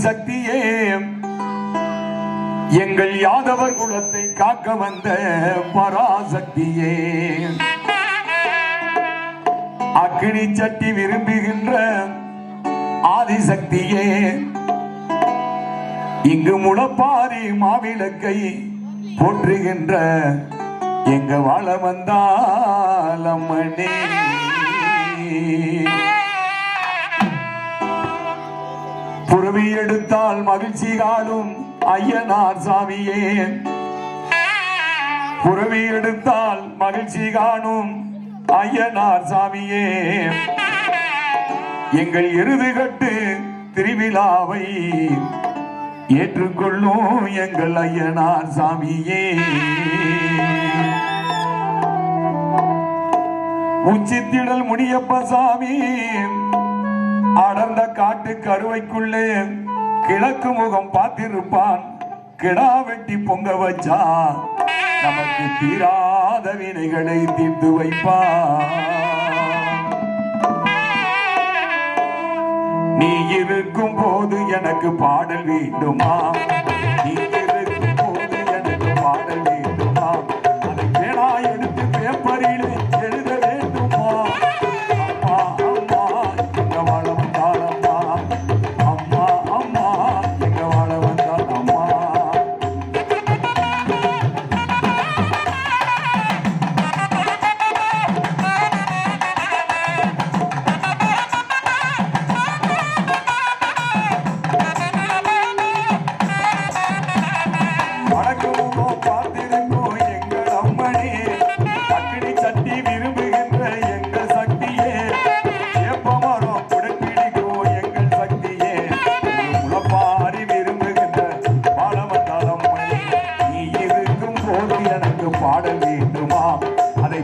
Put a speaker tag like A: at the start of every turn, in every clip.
A: சக்தியே எங்கள் யாதவர் குலத்தை காக்க வந்த பராசக்தியே அக்னி சட்டி விரும்புகின்ற ஆதிசக்தியே இங்கு முளப்பாரி மாவிளக்கை போற்றுகின்ற எங்க வாழ வந்தால் அம்மனே. எடுத்தால் மகிழ்ச்சி காணும் ஐயனார் சாமியே. புறவி எடுத்தால் மகிழ்ச்சி காணும் ஐயனார் சாமியே. எங்கள் எருதுகட்டு திருவிழாவை ஏற்றுக்கொள்ளும் எங்கள் ஐயனார் சாமியே. உச்சித்திடல் முனியப்ப சாமி அடர்ந்த காட்டு கருவைக்குள்ளே கிழக்கு முகம் பார்த்திருப்பான். கிடா வெட்டி பொங்க வச்சா நமக்கு தீராத வினைகளை தீர்த்து வைப்பான். நீ இருக்கும் போது எனக்கு பாடல் வேண்டுமா? நீ இருக்கும் போது எனக்கு பாடல் வேண்டும்?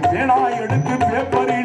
A: பேனா எடுத்து பேப்பரில்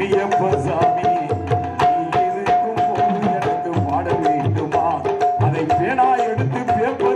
A: முனியப்பசாமி இருக்கும் போது எனக்கு பாட வேண்டுமா? அதை பேனா எடுத்து பேப்ப